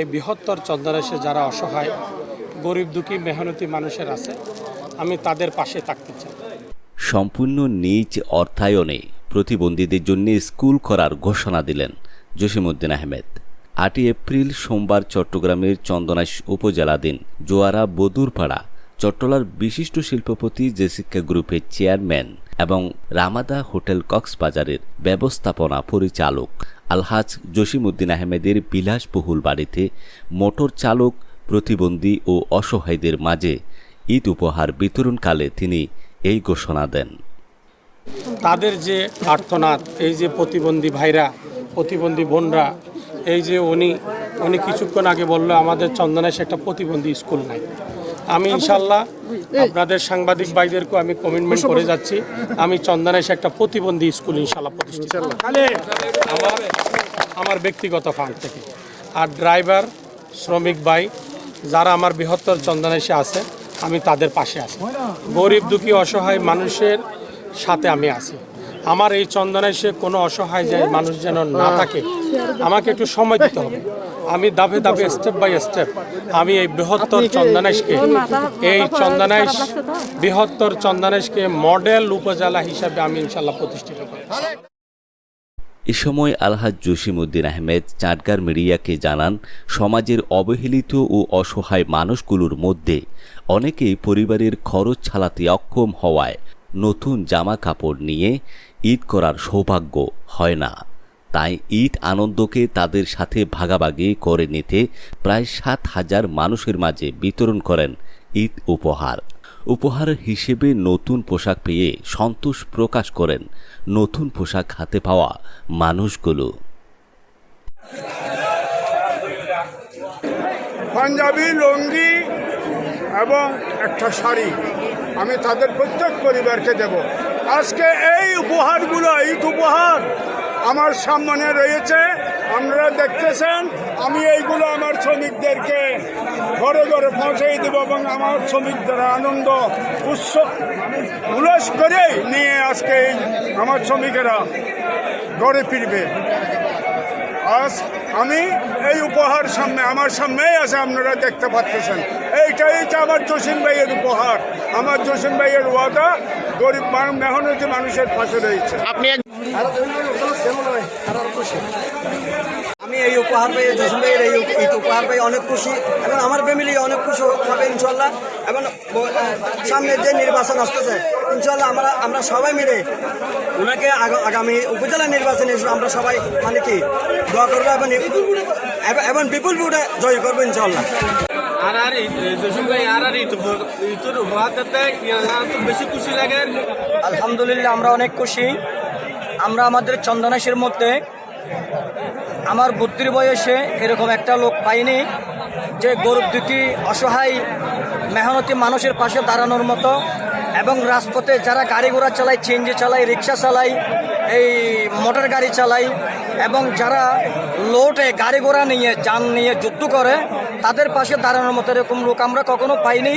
এই বৃহত্তর চন্দ্রাসে যারা অসহায়, গরিব দুঃখী, মেহনতি মানুষের আছে, আমি তাদের পাশে থাকতে চাই। সম্পূর্ণ নিজ অর্থায়নে প্রতিবন্ধীদের জন্য স্কুল করার ঘোষণা দিলেন জসিমউদ্দিন আহমেদ। আটই এপ্রিল সোমবার চট্টগ্রামের চন্দনাইশ উপজেলাধীন জোয়ারা বদুরপাড়া চট্টলার বিশিষ্ট শিল্পপতি জেসিকা গ্রুপের চেয়ারম্যান এবং রামাদা হোটেল কক্সবাজারের ব্যবস্থাপনা পরিচালক আলহাজ জসিমউদ্দিন আহমেদের বিলাসবহুল বাড়িতে মোটর চালক, প্রতিবন্ধী ও অসহায়দের মাঝে ঈদ উপহার বিতরণকালে তিনি এই ঘোষণা দেন। তাদের যে আর্তনাদ এই যে প্রতিবন্ধী ভাইরা, প্রতিবন্ধী বোনরা, এই যে উনি উনি কিছুক্ষণ আগে বলল, আমাদের চন্দনাইশে একটা প্রতিবন্ধী স্কুল নাই। আমি ইনশাল্লাহ আপনাদের সাংবাদিক ভাইদেরকেও আমি কমিটমেন্ট করে যাচ্ছি। আমি চন্দনাইশে একটা প্রতিবন্ধী স্কুল ইনশাল্লাহ প্রতিষ্ঠিত করব। আমার আমার ব্যক্তিগত ফান্ড থেকে। আর ড্রাইভার, শ্রমিক ভাই, যারা আমার বৃহত্তর চন্দনাইশে আছে, আমি তাদের পাশে আছি। গরিব, দুঃখী, অসহায় মানুষের সাথে আমি আছি। আমার এই চন্দনাইশে কোনো অসহায় যে মানুষ যেন না থাকে, আমাকে একটু সময় দিতে হবে। আমি দাফে দাফে স্টেপ বাই স্টেপ আমি এই বৃহত্তর চন্দনাইশকে এই চন্দনাইশ বৃহত্তর চন্দনাইশকে মডেল উপজেলা হিসাবে আমি ইনশাল্লাহ প্রতিষ্ঠিত করব এ সময় আলহাজ জসিমউদ্দিন আহমেদ চাটগার মিডিয়াকে জানান সমাজের অবহেলিত ও অসহায় মানুষগুলোর মধ্যে অনেকেই পরিবারের খরচ চালাতে অক্ষম হওয়ায় নতুন জামা কাপড় নিয়ে ঈদ করার সৌভাগ্য হয় না। তাই ঈদ আনন্দকে তাদের সাথে ভাগাভাগি করে নিতে প্রায় সাত হাজার মানুষের মাঝে বিতরণ করেন ঈদ উপহার। উপহার হিসেবে নতুন পোশাক পেয়ে সন্তোষ প্রকাশ করেন নতুন পোশাক হাতে পাওয়া মানুষগুলো। পাঞ্জাবি, লুঙ্গি এবং একটা শাড়ি আমি তাদের প্রত্যেক পরিবারকে দেব। আজকে এই উপহারগুলো, ঈদ উপহার আমার সামনে রয়েছে। আপনারা দেখতেছেন, আমি এইগুলো আমার শ্রমিকদেরকে ঘরে ঘরে পৌঁছে দেব এবং আমার শ্রমিকদের আনন্দ উৎস উল্লাস করে নিয়ে আজকে আমার শ্রমিকেরা ঘরে ফিরবে। আজ আমি এই উপহার সামনে, আমার সামনেই আছে, আপনারা দেখতে পাচ্ছেন। এইটাই হচ্ছে আমার জসিম ভাইয়ের উপহার। আমার জসিম ভাইয়ের ওয়াদা, গরিব মেহনতি মানুষের পাশে রয়েছে। আমি এই উপহার পেয়ে জসিম ভাইয়ের এই উপহার পেয়ে অনেক খুশি। এবং আমার ফ্যামিলি অনেক খুশি হবে ইনশাল্লাহ এবং সামনে যে নির্বাচন আসতেছে ইনশাল্লাহ আমরা আমরা সবাই মিলে ওনাকে আগা- আগামী উপজেলা নির্বাচনে আমরা সবাই মানে কি দোয়া করব এবং এবং- বিপুল ভোটে জয় করব ইনশাল্লাহ আর আর জসিম ভাই আর আর উপহার দিতে বেশি খুশি লাগে। আলহামদুলিল্লাহ আমরা অনেক খুশি। আমরা আমাদের চন্দনাশের মধ্যে আমার বুদ্ধির বয়সে এরকম একটা লোক পাইনি যে গরিব দুঃখী অসহায় মেহনতি মানুষের পাশে দাঁড়ানোর মতো এবং রাজপথে যারা গাড়ি ঘোড়া চালায় চেঞ্জি চালায়, রিক্সা চালায়, এই মোটর গাড়ি চালায় এবং যারা লোটে গাড়ি ঘোড়া নিয়ে, যান নিয়ে যুদ্ধ করে, তাদের পাশে দাঁড়ানোর মতো এরকম লোক আমরা কখনো পাইনি।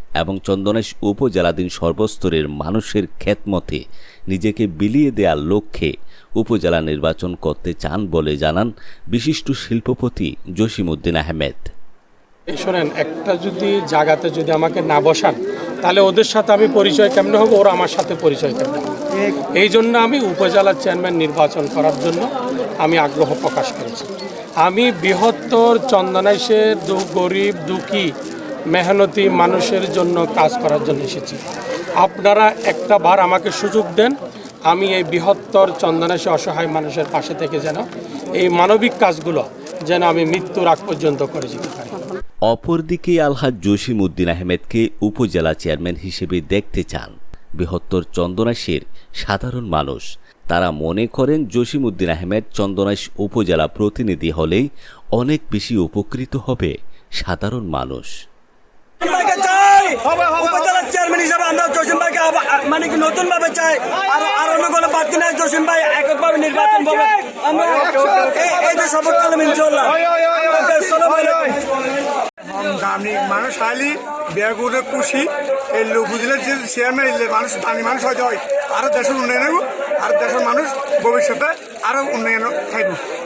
এবং চন্দনেশ উপজেলাধীন সর্বস্তরের মানুষের খ্যাতমতে নিজেকে বিলিয়ে দেওয়ার লক্ষ্যে উপজেলা নির্বাচন করতে চান বলে জানান বিশিষ্ট শিল্পপতি জসিমউদ্দিন আহমেদ। শোনেন, একটা যদি জায়গাতে যদি আমাকে না বসান, তাহলে ওদের সাথে আমি পরিচয় কেমনে হব? ওরা আমার সাথে পরিচয় কেমনে? এই জন্য আমি উপজেলার চেয়ারম্যান নির্বাচন করার জন্য আমি আগ্রহ প্রকাশ করেছি। আমি বৃহত্তর চন্দনাইশের দু গরিব দুঃখী মেহনতি মানুষের জন্য কাজ করার জন্য এসেছি। আপনারা একটা বার আমাকে সুযোগ দেন, আমি এই বৃহত্তর চন্দনাইশে অসহায় মানুষের পাশে থেকে যেন এই মানবিক কাজগুলো যেন আমি মৃত্যুর আগ পর্যন্ত করে যেতে পারি। অপরদিকে আলহাজ জসিম উদ্দিন আহমেদকে উপজেলা চেয়ারম্যান হিসেবে দেখতে চান বৃহত্তর চন্দনাইশের সাধারণ মানুষ। তারা মনে করেন জসিম উদ্দিন আহমেদ চন্দনাইশ উপজেলা প্রতিনিধি হলেই অনেক বেশি উপকৃত হবে সাধারণ মানুষ। উপজেলার চেয়ারম্যান হিসাবে আমরা ভাইকে মানে কি নতুন ভাবে চাই। আর আর অন্য কোনো প্রার্থী নাই ভাই নির্বাচন হবে আমরা এই যে দামি মানুষ হালি বেগুনে খুশি এই বুঝলে যে চেয়ারম্যান মানুষ দামি মানুষ হয়তো হয় আরও দেশের উন্নয়ন হইব আর দেশের মানুষ ভবিষ্যতে আরও উন্নয়ন থাকবে।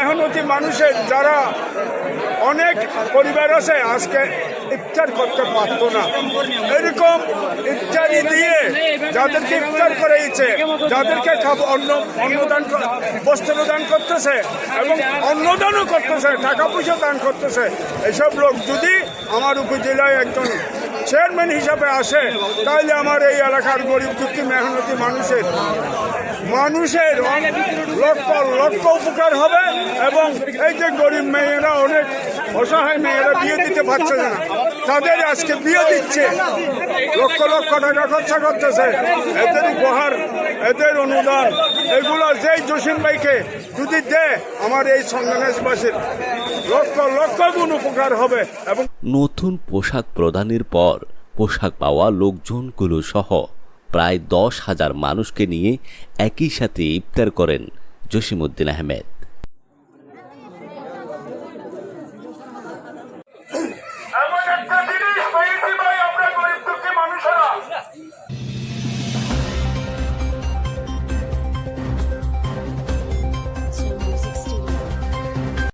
মেহনতি মানুষের যারা অনেক পরিবার আছে, আজকে ইফতার করতে পারতো না। এরকম ইফতারি দিয়ে যাদেরকে ইফতার করেছে যাদেরকে অন্ন, অন্নদান ক- বস্ত্র দান করতেছে এবং অন্নদানও করতেছে টাকা পয়সা দান করতেছে, এসব লোক যদি আমার উপজেলায় একজন চেয়ারম্যান হিসাবে আসে, তাহলে আমার এই এলাকার গরিব দুঃখী, মেহনতি মানুষের মানুষের লক্ষ লক্ষ উপকার হবে এবং এই যে গরিব মেয়েরা, অনেক অসহায় মেয়েরা বিয়ে দিতে পারছে না, তাদের আজকে বিয়ে দিচ্ছে। লক্ষ লক্ষ টাকা খরচা করতেছে। এদের উপহার, এদের অনুদান, এগুলো যেই জসিম ভাইকে যদি দেয় আমার এই সন্ধানেশবাসীর লক্ষ লক্ষ গুণ উপকার হবে এবং নতুন পোশাক প্রদানের পর পোশাক পাওয়া লোকজনগুলো সহ প্রায় দশ হাজার মানুষকে নিয়ে একই সাথে ইফতার করেন জসিমউদ্দিন আহমেদ।